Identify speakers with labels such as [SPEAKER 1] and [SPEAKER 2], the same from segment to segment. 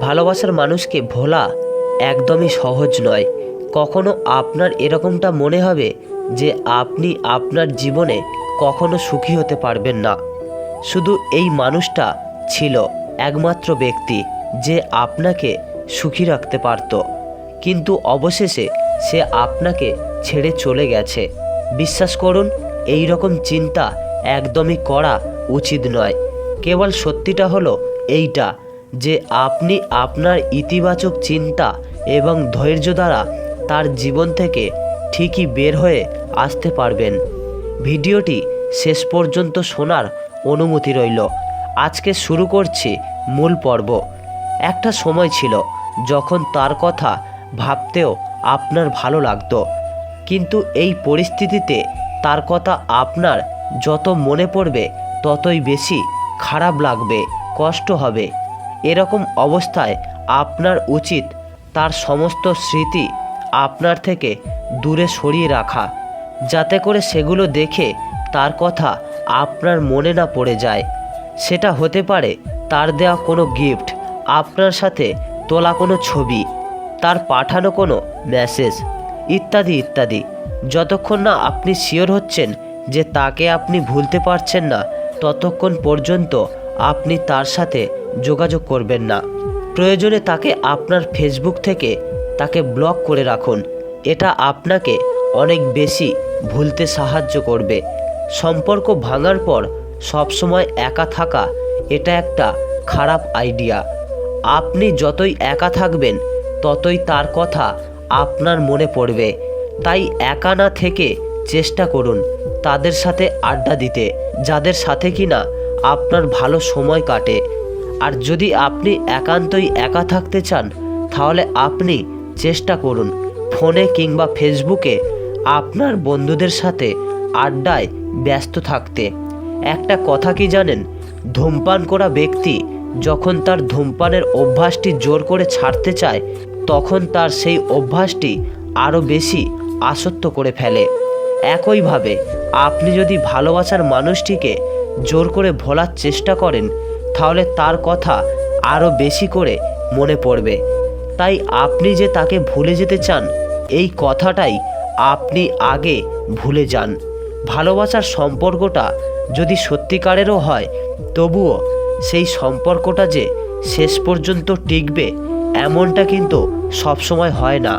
[SPEAKER 1] ভালোবাসার মানুষকে ভোলা একদমই সহজ নয়। কখনো আপনার এরকমটা মনে হবে যে আপনি আপনার জীবনে কখনো সুখী হতে পারবেন না। শুধু এই মানুষটা ছিল একমাত্র ব্যক্তি যে আপনাকে সুখী রাখতে পারত। কিন্তু অবশেষে সে আপনাকে ছেড়ে চলে গেছে। বিশ্বাস করুন এই রকম চিন্তা একদমই করা উচিত নয়। কেবল সত্যিটা হলো এইটা যে আপনি আপনার ইতিবাচক চিন্তা এবং ধৈর্য দ্বারা তার জীবন থেকে ঠিকই বের হয়ে আসতে পারবেন। ভিডিওটি শেষ পর্যন্ত শোনার অনুমতি রইল। আজকে শুরু করছি মূল পর্ব। একটা সময় ছিল যখন তার কথা ভাবতেও আপনার ভালো লাগতো। কিন্তু এই পরিস্থিতিতে তার কথা আপনার যত মনে পড়বে ততই বেশি খারাপ লাগবে, কষ্ট হবে। এরকম অবস্থায় আপনার উচিত তার সমস্ত স্মৃতি আপনার থেকে দূরে সরিয়ে রাখা, যাতে করে সেগুলো দেখে তার কথা আপনার মনে না পড়ে যায়। সেটা হতে পারে তার দেওয়া কোনো গিফট আপনার সাথে তোলা কোনো ছবি, তার পাঠানো কোনো মেসেজ ইত্যাদি ইত্যাদি। যতক্ষণ না আপনি শিওর হচ্ছেন যে তাকে আপনি ভুলতে পারছেন না, ততক্ষণ পর্যন্ত আপনি তার সাথে যোগাযোগ করবেন না। প্রয়োজনে তাকে আপনার ফেসবুক থেকে তাকে ব্লক করে রাখুন। এটা আপনাকে অনেক বেশি ভুলতে সাহায্য করবে। সম্পর্ক ভাঙার পর সবসময় একা থাকা, এটা একটা খারাপ আইডিয়া আপনি যতই একা থাকবেন, ততই তার কথা আপনার মনে পড়বে। তাই একা না থেকে চেষ্টা করুন তাদের সাথে আড্ডা দিতে, যাদের সাথে কিনা আপনার ভালো সময় কাটে। আর যদি আপনি একান্তই একা থাকতে চান, তাহলে আপনি চেষ্টা করুন ফোনে কিংবা ফেসবুকে আপনার বন্ধুদের সাথে আড্ডায় ব্যস্ত থাকতে। একটা কথা কি জানেন? ধূমপান করা ব্যক্তি যখন তার ধূমপানের অভ্যাসটি জোর করে ছাড়তে চায়, তখন তার সেই অভ্যাসটি আরও বেশি আসক্ত করে ফেলে। একইভাবে, আপনি যদি ভালোবাসার মানুষটিকে জোর করে ভোলার চেষ্টা করেন তাহলে তার কথা আরও বেশি করে মনে পড়বে। তাই আপনি যে তাকে ভুলে যেতে চান, এই কথাটাই আপনি আগে ভুলে যান। ভালোবাসার সম্পর্কটা যদি সত্যিকারেরও হয়, তবুও সেই সম্পর্কটা যে শেষ পর্যন্ত টিকবে, এমনটা কিন্তু সবসময় হয় না।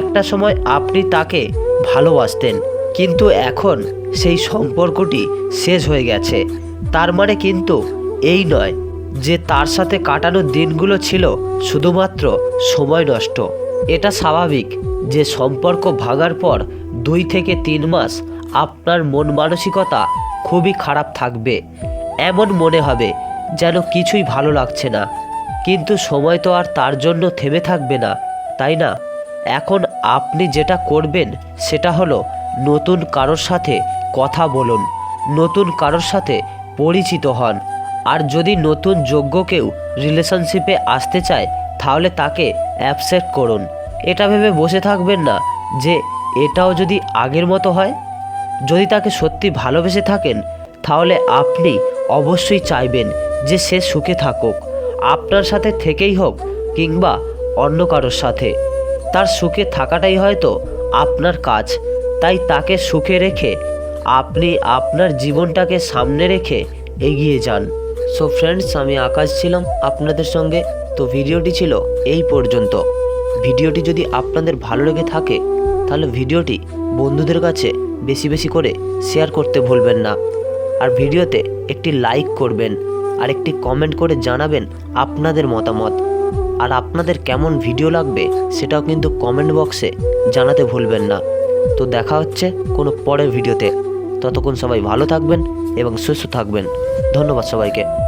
[SPEAKER 1] একটা সময় আপনি তাকে ভালোবাসতেন, কিন্তু এখন সেই সম্পর্কটি শেষ হয়ে গেছে। তার মানে কিন্তু এই নয় যে তার সাথে কাটানো দিনগুলো ছিল শুধুমাত্র সময় নষ্ট। এটা স্বাভাবিক যে সম্পর্ক ভাঙার পর দুই থেকে তিন মাস আপনার মন মানসিকতা খুবই খারাপ থাকবে। এমন মনে হবে যেন কিছুই ভালো লাগছে না। কিন্তু সময় তো আর তার জন্য থেমে থাকবে না, তাই না? এখন আপনি যেটা করবেন সেটা হলো নতুন কারোর সাথে কথা বলুন, নতুন কারোর সাথে পরিচিত হন। আর যদি নতুন যোগ্য কেউ রিলেশনশিপে আসতে চায়, তাহলে তাকে অ্যাপসেপ্ট করুন। এটা ভেবে বসে থাকবেন না যে এটাও যদি আগের মতো হয়। যদি তাকে সত্যি ভালোবেসে থাকেন, তাহলে আপনি অবশ্যই চাইবেন যে সে সুখে থাকুক। আপনার সাথে থেকেই হোক কিংবা অন্য কারোর সাথে। তার সুখে থাকাটাই হয়তো আপনার কাজ। তাই তাকে সুখে রেখে আপনি আপনার জীবনটাকে সামনে রেখে এগিয়ে যান। সো ফ্রেন্ডস আমি আকাশ ছিলাম, আপনাদের সঙ্গে। তো ভিডিওটি ছিল এই পর্যন্ত। ভিডিওটি যদি আপনাদের ভালো লেগে থাকে, তাহলে ভিডিওটি বন্ধুদের কাছে বেশি বেশি করে শেয়ার করতে ভুলবেন না। আর ভিডিওতে একটি লাইক করবেন, আর একটি কমেন্ট করে জানাবেন আপনাদের মতামত। আর আপনাদের কেমন ভিডিও লাগবে, সেটাও কিন্তু কমেন্ট বক্সে জানাতে ভুলবেন না। তো দেখা হচ্ছে কোনো পরের ভিডিওতে ততক্ষণ সবাই ভালো থাকবেন এবং সুস্থ থাকবেন। ধন্যবাদ সবাইকে।